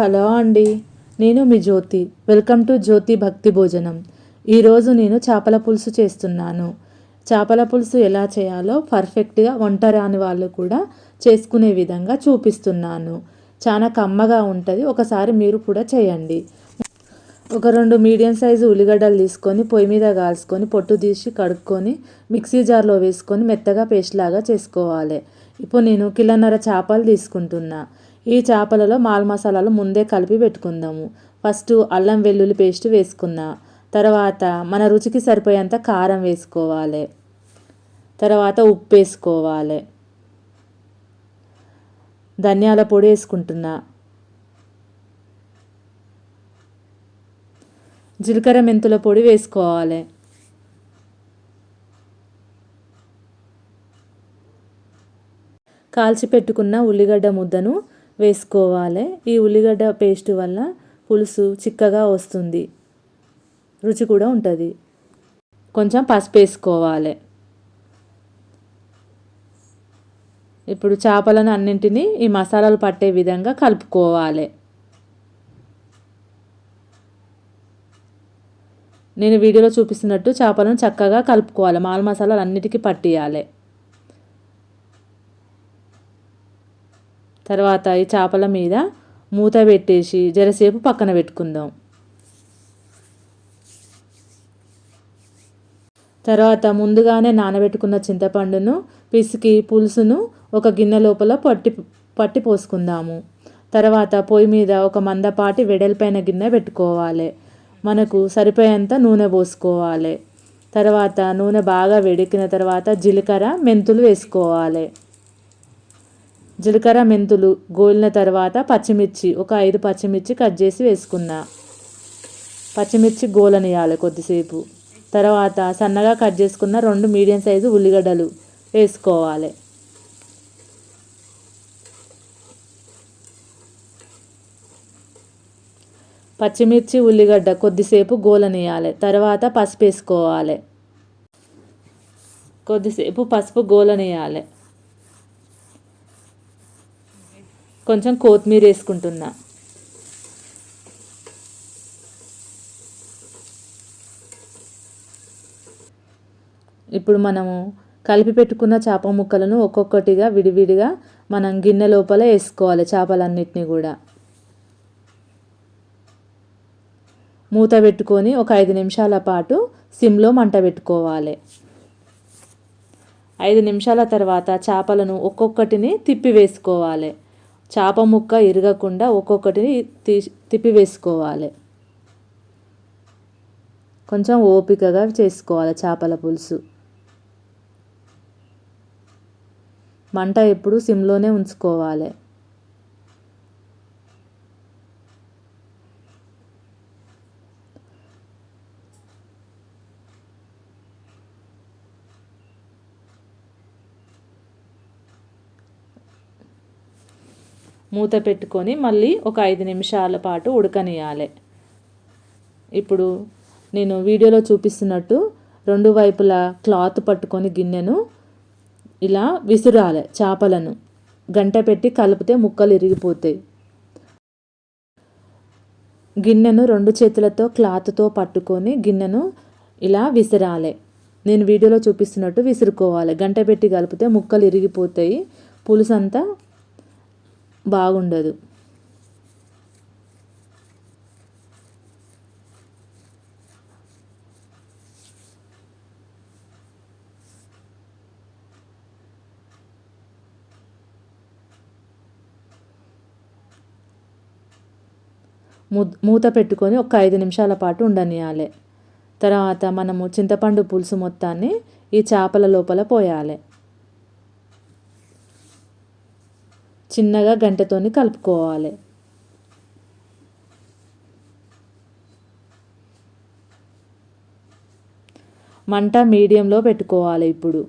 Hello అండి నేను మీ జ్యోతి. Welcome to జ్యోతి భక్తి భోజనం. ఈరోజు నేను చేపల పులుసు చేస్తున్నాను. చేపల పులుసు ఎలా చేయాలో పర్ఫెక్ట్గా వంట రాని వాళ్ళు కూడా చేసుకునే విధంగా చూపిస్తున్నాను. చాలా కమ్మగా ఉంటుంది ఒకసారి మీరు కూడా చేయండి. ఒక రెండు మీడియం సైజు ఉల్లిగడ్డలు తీసుకొని పొయ్యి మీద కాల్చుకొని పొట్టు తీసి కడుక్కొని మిక్సీ జార్లో వేసుకొని మెత్తగా పేస్ట్ లాగా చేసుకోవాలి. ఇప్పుడు నేను కిలోన్నర చేపలు తీసుకుంటున్నా. ఈ చేపలలో మాల్ మసాలాలు ముందే కలిపి పెట్టుకుందాము. ఫస్ట్ అల్లం వెల్లుల్లి పేస్ట్ వేసుకున్నా తర్వాత మన రుచికి సరిపోయేంత కారం వేసుకోవాలి. తర్వాత ఉప్పు వేసుకోవాలి. ధనియాల పొడి వేసుకుంటున్నా. జీలకర్ర మెంతుల పొడి వేసుకోవాలి. కాల్చి పెట్టుకున్న ఉల్లిగడ్డ ముద్దను వేసుకోవాలి. ఈ ఉల్లిగడ్డ పేస్ట్ వల్ల పులుసు చిక్కగా వస్తుంది. రుచి కూడా ఉంటుంది. కొంచెం పసుపు వేసుకోవాలి. ఇప్పుడు చేపలను అన్నింటినీ ఈ మసాలాలు పట్టే విధంగా కలుపుకోవాలి. నేను వీడియోలో చూపిస్తున్నట్టు చేపలను చక్కగా కలుపుకోవాలి. మాల్ మసాలాలు అన్నిటికీ పట్టియాలి. తర్వాత ఈ చేపల మీద మూత పెట్టేసి జరసేపు పక్కన పెట్టుకుందాం. తర్వాత ముందుగానే నానబెట్టుకున్న చింతపండును పిసికి పులుసును ఒక గిన్నె లోపల పట్టి పట్టి పోసుకుందాము. తర్వాత పొయ్యి మీద ఒక మందపాటి వెడల్పైన గిన్నె పెట్టుకోవాలి. మనకు సరిపోయేంత నూనె పోసుకోవాలి. తర్వాత నూనె బాగా వేడెక్కిన తర్వాత జీలకర్ర మెంతులు వేసుకోవాలి. జీలకర్ర మెంతులు గోలిన తర్వాత పచ్చిమిర్చి ఒక ఐదు పచ్చిమిర్చి కట్ చేసి వేసుకున్నా. పచ్చిమిర్చి గోలనియాలి కొద్దిసేపు. తర్వాత సన్నగా కట్ చేసుకున్న రెండు మీడియం సైజు ఉల్లిగడ్డలు వేసుకోవాలి. పచ్చిమిర్చి ఉల్లిగడ్డ కొద్దిసేపు గోలనియాలి. తర్వాత పసుపు వేసుకోవాలి. కొద్దిసేపు పసుపు గోలనియాలి. కొంచెం కొత్తిమీర వేసుకుంటున్నా. ఇప్పుడు మనము కలిపి పెట్టుకున్న చేప ముక్కలను ఒక్కొక్కటిగా విడివిడిగా మనం గిన్నె లోపల వేసుకోవాలి చేపలన్నిటిని కూడా. మూత పెట్టుకొని ఒక ఐదు నిమిషాల పాటు సిమ్లో మంట పెట్టుకోవాలి. ఐదు నిమిషాల తర్వాత చేపలను ఒక్కొక్కటిని తిప్పి వేసుకోవాలి. చేప ముక్క ఇరగకుండా ఒక్కొక్కటిని తీసి తిప్పి వేసుకోవాలి కొంచెం ఓపికగా చేసుకోవాలి చేపల పులుసు. మంట ఎప్పుడు సిమ్లోనే ఉంచుకోవాలి. మూత పెట్టుకొని మళ్ళీ ఒక ఐదు నిమిషాల పాటు ఉడకనియాలి ఇప్పుడు నేను వీడియోలో చూపిస్తున్నట్టు రెండు వైపులా క్లాత్ పట్టుకొని గిన్నెను ఇలా విసురాలి చేపలను. గంట పెట్టి కలిపితే ముక్కలు ఇరిగిపోతాయి. గిన్నెను రెండు చేతులతో క్లాత్తో పట్టుకొని గిన్నెను ఇలా విసిరాలి. నేను వీడియోలో చూపిస్తున్నట్టు విసురుకోవాలి. గంట పెట్టి కలిపితే ముక్కలు ఇరిగిపోతాయి. పులుసు అంతా బాగుండదు. మూత పెట్టుకొని ఒక ఐదు నిమిషాల పాటు ఉండనియాలి. తర్వాత మనము చింతపండు పులుసు మొత్తాన్ని ఈ చేపల లోపల పోయాలి. చిన్నగా గంటతోని కలుపుకోవాలి. మంట మీడియంలో పెట్టుకోవాలి ఇప్పుడు.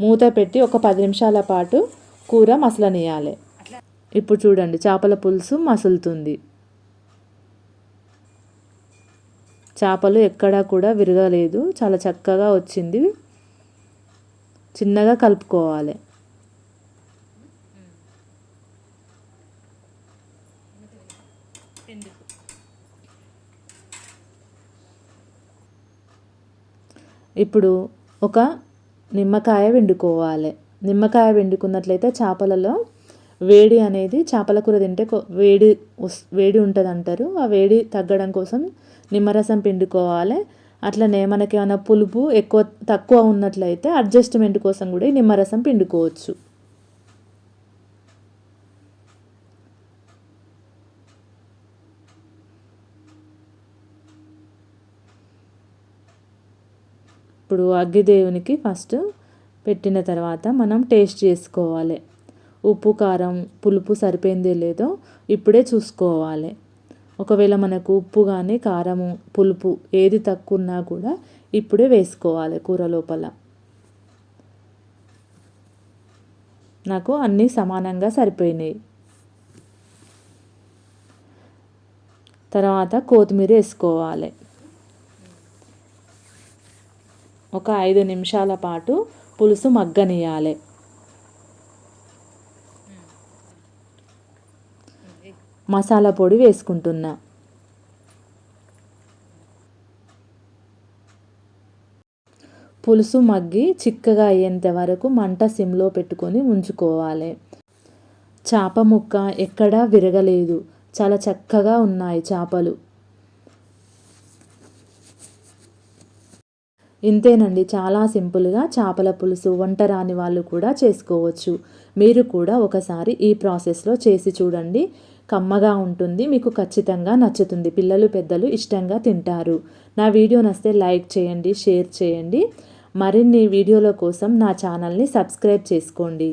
మూత పెట్టి ఒక పది నిమిషాల పాటు కూర మసలనియాలి ఇప్పుడు చూడండి చేపల పులుసు మసులుతుంది. చేపలు ఎక్కడా కూడా విరగలేదు. చాలా చక్కగా వచ్చింది. చిన్నగా కలుపుకోవాలి. ఇప్పుడు ఒక నిమ్మకాయ వండుకోవాలి నిమ్మకాయ వండుకున్నట్లయితే చేపలలో వేడి అనేది చేపల కూర తింటే వేడి వేడి ఉంటుంది అంటారు ఆ వేడి తగ్గడం కోసం నిమ్మరసం పిండుకోవాలి. అట్లనే మనకి ఏమైనా పులుపు ఎక్కువ తక్కువ ఉన్నట్లయితే అడ్జస్ట్మెంట్ కోసం కూడా ఈ నిమ్మరసం పిండుకోవచ్చు. ఇప్పుడు అగ్గిదేవునికి ఫస్ట్ పెట్టిన తర్వాత మనం టేస్ట్ చేసుకోవాలి. ఉప్పు కారం పులుపు సరిపోయిందే లేదో ఇప్పుడే చూసుకోవాలి. ఒకవేళ మనకు ఉప్పు కానీ కారము పులుపు ఏది తక్కువ ఉన్నా కూడా ఇప్పుడే వేసుకోవాలి కూర లోపల. నాకు అన్నీ సమానంగా సరిపోయినాయి. తర్వాత కొత్తిమీర వేసుకోవాలి. ఒక ఐదు నిమిషాల పాటు పులుసు మగ్గనియాలి మసాలా పొడి వేసుకుంటున్నా. పులుసు మగ్గి చిక్కగా అయ్యేంత వరకు మంట సిమ్లో పెట్టుకొని ఉంచుకోవాలి. చేప ముక్క ఎక్కడా విరగలేదు. చాలా చక్కగా ఉన్నాయి చేపలు. ఇంతేనండి చాలా సింపుల్గా చేపల పులుసు వంట రాని వాళ్ళు కూడా చేసుకోవచ్చు. మీరు కూడా ఒకసారి ఈ ప్రాసెస్లో చేసి చూడండి. కమ్మగా ఉంటుంది మీకు ఖచ్చితంగా నచ్చుతుంది. పిల్లలు పెద్దలు ఇష్టంగా తింటారు. నా వీడియో నస్తే లైక్ చేయండి షేర్ చేయండి. మరిన్ని వీడియోల కోసం నా ఛానల్ని సబ్స్క్రైబ్ చేసుకోండి.